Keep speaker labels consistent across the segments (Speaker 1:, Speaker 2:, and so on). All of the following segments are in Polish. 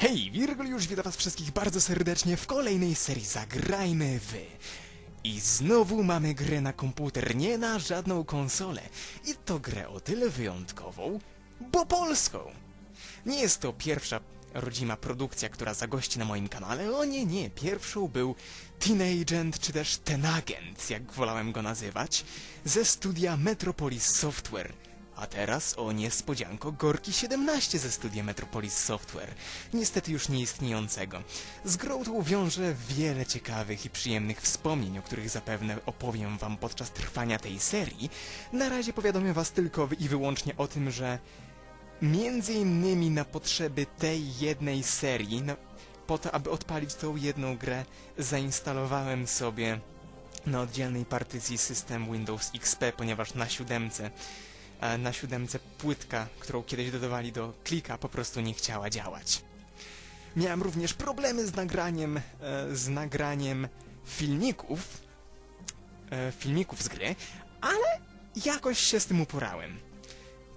Speaker 1: Hej, Wirgul witam was wszystkich bardzo serdecznie w kolejnej serii Zagrajmy w... I znowu mamy grę na komputer, nie na żadną konsolę. I to grę o tyle wyjątkową, bo polską. Nie jest to pierwsza rodzima produkcja, która zagości na moim kanale. O nie, nie. Pierwszą był Teenagent, czy też Tenagent, jak wolałem go nazywać, ze studia Metropolis Software. A teraz o niespodzianko Gorki 17 ze studia Metropolis Software, niestety już nieistniejącego. Z grą wiąże wiele ciekawych i przyjemnych wspomnień, o których zapewne opowiem wam podczas trwania tej serii. Na razie powiadomię was tylko i wyłącznie o tym, że Między innymi na potrzeby tej jednej serii, na, po to, aby odpalić tą jedną grę, zainstalowałem sobie na oddzielnej partycji system Windows XP, ponieważ na siódemce, na siódemce płytka, którą kiedyś dodawali do klika, po prostu nie chciała działać. Miałem również problemy z nagraniem, e, z nagraniem filmików, e, filmików z gry, ale jakoś się z tym uporałem.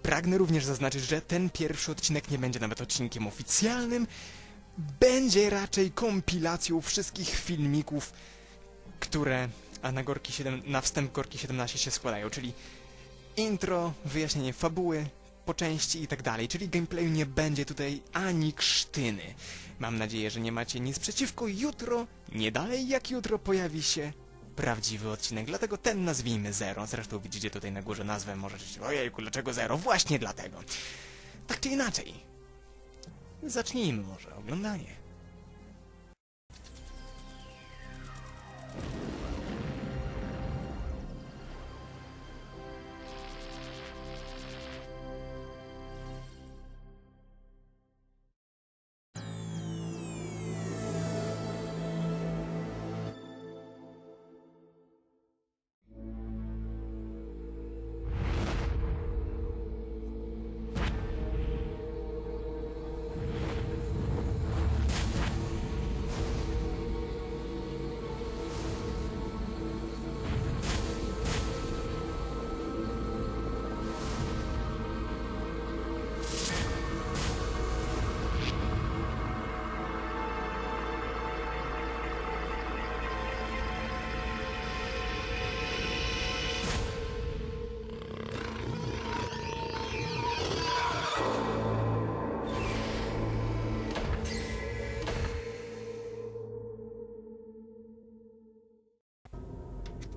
Speaker 1: Pragnę również zaznaczyć, że ten pierwszy odcinek nie będzie nawet odcinkiem oficjalnym. Będzie raczej kompilacją wszystkich filmików, które na, Gorki 7, na wstęp Gorki 17 się składają, czyli intro, wyjaśnienie fabuły, po części i tak dalej, czyli gameplayu nie będzie tutaj ani krztyny. Mam nadzieję, że nie macie nic przeciwko. Jutro, nie dalej jak jutro, pojawi się prawdziwy odcinek, dlatego ten nazwijmy Zero. Zresztą widzicie tutaj na górze nazwę, możecie się, ojejku, dlaczego Zero? Właśnie dlatego. Tak czy inaczej, zacznijmy może oglądanie.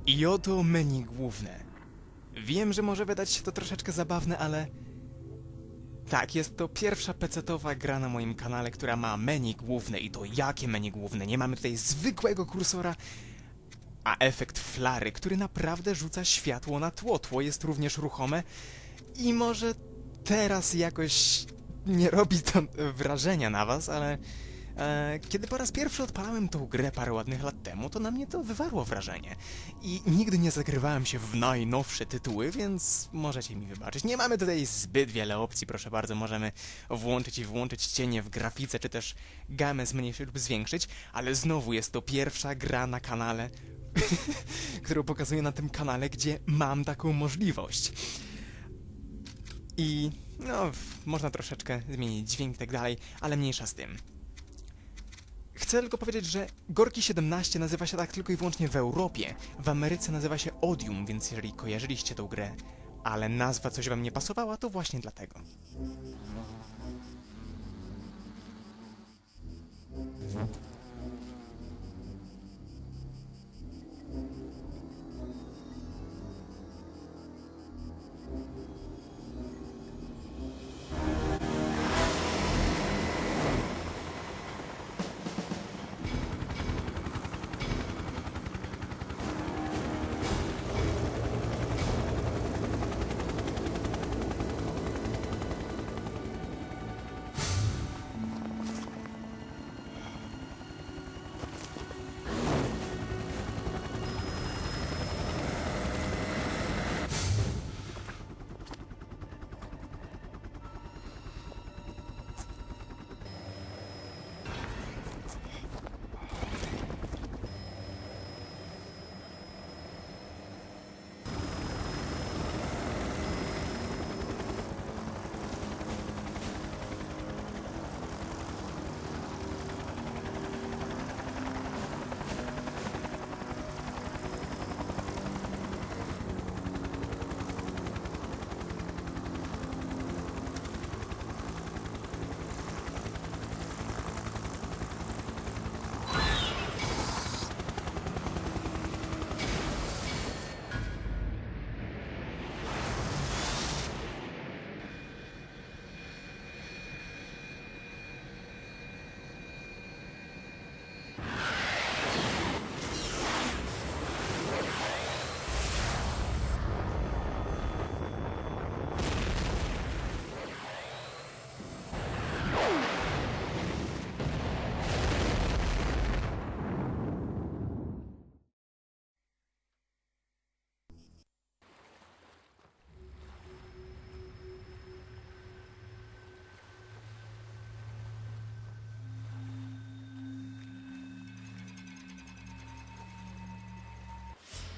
Speaker 1: I oto menu główne. Wiem, że może wydać się to troszeczkę zabawne, ale... Tak, jest to pierwsza pecetowa gra na moim kanale, która ma menu główne i to jakie menu główne? Nie mamy tutaj zwykłego kursora, a efekt flary, który naprawdę rzuca światło na tło. Tło jest również ruchome i może teraz jakoś nie robi to wrażenia na was, ale kiedy po raz pierwszy odpalałem tą grę parę ładnych lat temu, to na mnie to wywarło wrażenie. I nigdy nie zagrywałem się w najnowsze tytuły, więc możecie mi wybaczyć. Nie mamy tutaj zbyt wiele opcji, proszę bardzo. Możemy włączyć i wyłączyć cienie w grafice, czy też gamę zmniejszyć lub zwiększyć, ale znowu jest to pierwsza gra na kanale, którą pokazuję na tym kanale, gdzie mam taką możliwość. I no, można troszeczkę zmienić dźwięk i tak dalej, ale mniejsza z tym. Chcę tylko powiedzieć, że Gorki 17 nazywa się tak tylko i wyłącznie w Europie. W Ameryce nazywa się Odium, więc jeżeli kojarzyliście tą grę, ale nazwa coś wam nie pasowała, to właśnie dlatego.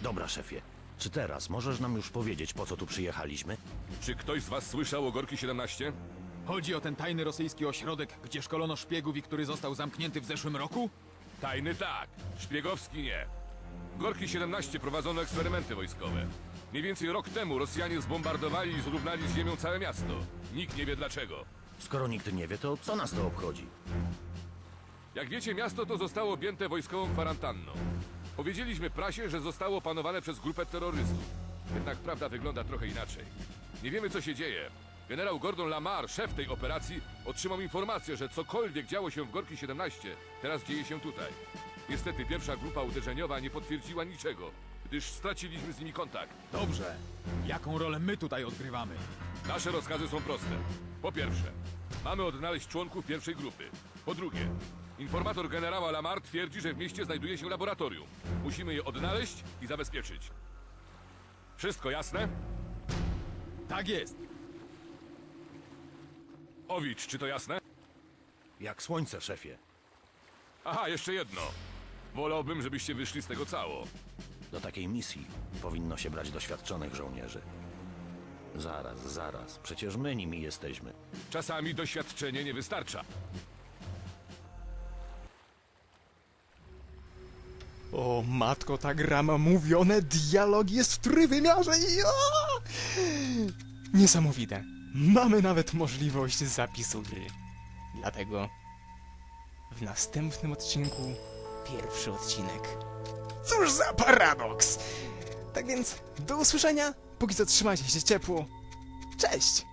Speaker 2: Dobra, szefie. Czy teraz możesz nam już powiedzieć, po co tu przyjechaliśmy?
Speaker 3: Czy ktoś z was słyszał o Gorki 17?
Speaker 4: Chodzi o ten tajny rosyjski ośrodek, gdzie szkolono szpiegów i który został zamknięty w zeszłym roku?
Speaker 3: Tajny tak, szpiegowski nie. Gorki 17 prowadzono eksperymenty wojskowe. Mniej więcej rok temu Rosjanie zbombardowali i zrównali z ziemią całe miasto. Nikt nie wie dlaczego.
Speaker 2: Skoro nikt nie wie, to co nas to obchodzi?
Speaker 3: Jak wiecie, miasto to zostało objęte wojskową kwarantanną. Powiedzieliśmy prasie, że zostało opanowane przez grupę terrorystów. Jednak prawda wygląda trochę inaczej. Nie wiemy, co się dzieje. Generał Gordon Lamar, szef tej operacji, otrzymał informację, że cokolwiek działo się w Gorki 17, teraz dzieje się tutaj. Niestety pierwsza grupa uderzeniowa nie potwierdziła niczego, gdyż straciliśmy z nimi kontakt.
Speaker 4: Dobrze. Jaką rolę my tutaj odgrywamy?
Speaker 3: Nasze rozkazy są proste. Po pierwsze, mamy odnaleźć członków pierwszej grupy. Po drugie, informator generała Lamar twierdzi, że w mieście znajduje się laboratorium. Musimy je odnaleźć i zabezpieczyć. Wszystko jasne?
Speaker 4: Tak jest.
Speaker 3: Owicz, czy to jasne?
Speaker 2: Jak słońce, szefie.
Speaker 3: Aha, jeszcze jedno. Wolałbym, żebyście wyszli z tego cało.
Speaker 2: Do takiej misji powinno się brać doświadczonych żołnierzy. Zaraz, zaraz. Przecież my nimi jesteśmy.
Speaker 3: Czasami doświadczenie nie wystarcza.
Speaker 1: O matko, ta gra ma mówione, dialog jest w trójwymiarze i o! Niesamowite. Mamy nawet możliwość zapisu gry. Dlatego w następnym odcinku pierwszy odcinek. Cóż za paradoks! Tak więc do usłyszenia, póki co trzymajcie się ciepło. Cześć!